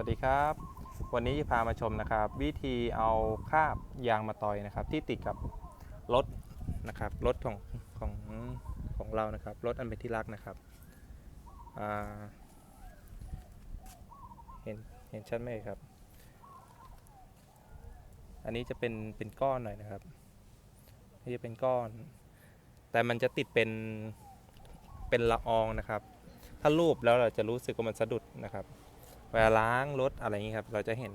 วัสดีครับ วันนี้จะพามาชมนะครับ วิธีเอาคาบยางมาตอยนะครับ ที่ติดกับรถนะครับรถของของของเรานะครับรถอันเป็นที่รักนะครับเห็นเห็นชัดไหมครับ อันนี้จะเป็นเป็นก้อนหน่อยนะครับนี่จะเป็นก้อน แต่มันจะติดเป็นเป็นละอองนะครับ ถ้ารูปแล้วเราจะรู้สึกว่ามันสะดุดนะครับ เวลาล้างรถอะไรอย่างนี้ครับ เราจะเห็น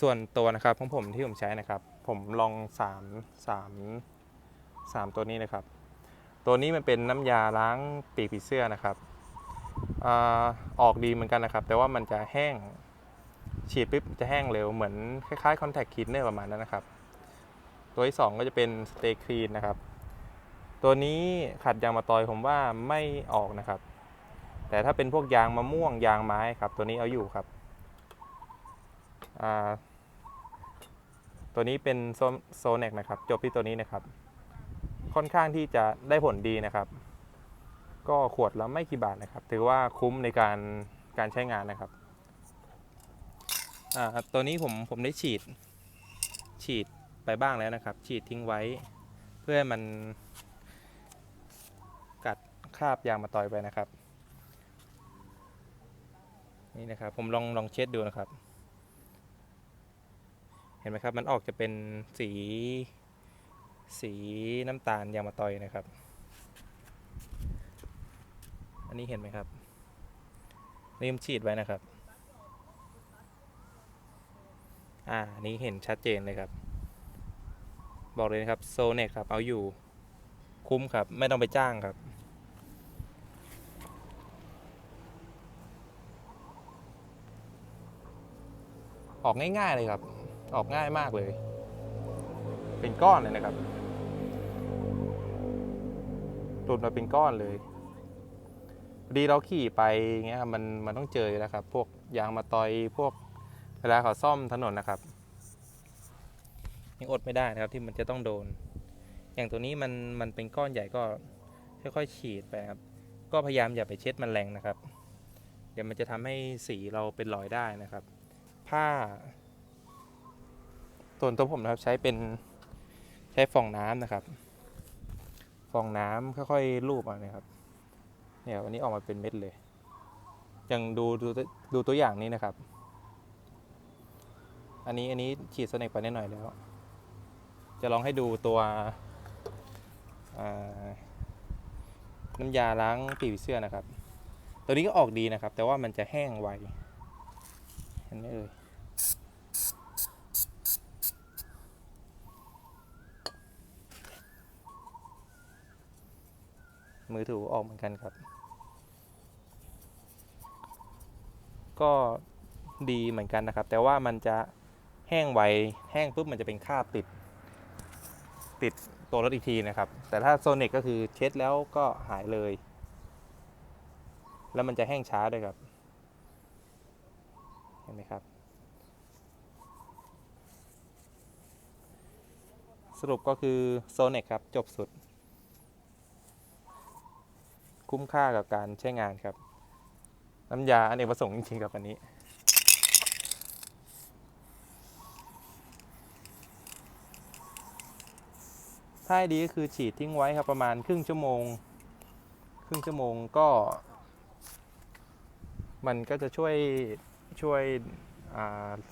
ส่วนตัวนะครับของผมที่ผมใช้นะครับ ผมลอง3 3 3 ตัวนี้นะครับ ตัวนี้มันเป็นน้ำยาล้างปีกผีเสื้อนะครับอออกดีเหมือนกันนะครับ แต่ว่ามันจะแห้งฉีดปุ๊บจะแห้งเร็วเหมือนคล้ายๆ contact cleaner ประมาณนั้นนะครับ ตัวที่ 2 ก็จะเป็น stay clean นะครับ ตัวนี้ขัดยางมาตอยผมว่าไม่ออกนะครับ แต่ถ้าเป็นพวกยางมะม่วงยางไม้ครับ ตัวนี้เอาอยู่ครับ ตัวนี้เป็นโซโซเน็กนะครับ จบที่ตัวนี้นะครับ ค่อนข้างที่จะได้ผลดีนะครับ ก็ขวดละไม่กี่บาทนะครับ ถือว่าคุ้มในการการใช้งานนะครับตัวนี้ผมผมได้ฉีด ฉีดไปบ้างแล้วนะครับ ฉีดทิ้งไว้ เพื่อมันกัดคราบยางมาตอยไปนะครับ นี่นะครับ ผมลองลองเช็ดดูนะครับ เห็นไหมครับ มันออกจะเป็นสี สีน้ำตาลยางมะตอยนะครับ อันนี้เห็นไหมครับนี่ผมฉีดไว้นะครับ อ่านี้เห็นชัดเจนเลยครับ บอกเลยนะครับโซเน็กครับ เอาอยู่คุ้มครับ ไม่ต้องไปจ้างครับ ออกง่าย ๆ เลยครับ ออกง่ายมากเลย เป็นก้อนเลยนะครับหลุดมาเป็นก้อนเลยพอดีเราขี่ไปอย่างเงี้ยครับมันมันต้องเจออยู่แล้วครับ พวกยางมาตอยพวกเวลาเขาซ่อมถนนนะครับยังอดไม่ได้นะครับที่มันจะต้องโดน อย่างตัวนี้มันมันเป็นก้อนใหญ่ก็ค่อยๆฉีดไปครับ ก็พยายามอย่าไปเช็ดมันแรงนะครับ เดี๋ยวมันจะทำให้สีเราเป็นรอยได้นะครับ ผ้าส่วนตัวผมนะครับใช้เป็นใช้ฟองน้ำนะครับ ฟองน้ำค่อยๆลูบเอานะครับ เนี่ยวันนี้ออกมาเป็นเม็ดเลยยังดูดูดูตัวอย่างนี้นะครับ อันนี้อันนี้ฉีดสเนกไปนิดหน่อยแล้ว จะลองให้ดูตัวน้ำยาล้างปีกเสื้อนะครับ ตัวนี้ก็ออกดีนะครับ แต่ว่ามันจะแห้งไว เห็นไหมเอ่ยมือถือออกเหมือนกันครับ ก็ดีเหมือนกันนะครับ แต่ว่ามันจะแห้งไวแห้งปุ๊บมันจะเป็นคราบติด ติดตัวรถอีกทีนะครับ แต่ถ้าโซนิกก็คือเช็ดแล้วก็หายเลย แล้วมันจะแห้งช้าด้วยครับ เห็นไหมครับ สรุปก็คือโซเน c ครับ จบสุด คุ้มค่ากับการใช้งานครับ น้ำยาอเนกประสงค์จริงๆกับอันนี้ถ้าดีก็คือฉีดทิ้งไว้ครับประมาณครึ่งชั่วโมง ครึ่งชั่วโมงก็ มันก็จะช่วย ช่วย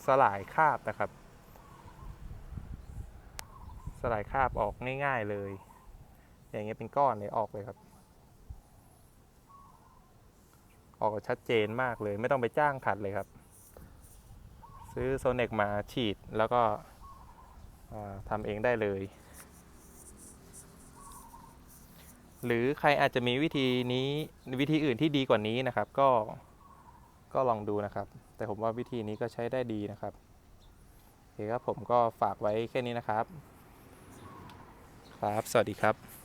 สลายคราบนะครับ สลายคราบออกง่าย ๆเลย อย่างเงี้ยเป็นก้อนเลยออกเลยครับ ออกชัดเจนมากเลย ไม่ต้องไปจ้างขัดเลยครับ ซื้อโซเนกมาฉีดแล้วก็ทำเองได้เลย หรือใครอาจจะมีวิธีนี้วิธีอื่นที่ดีกว่านี้นะครับ ก็ ก็ลองดูนะครับ แต่ผมว่าวิธีนี้ก็ใช้ได้ดีนะครับโอเคครับผมก็ฝากไว้แค่นี้นะครับ ครับ สวัสดีครับ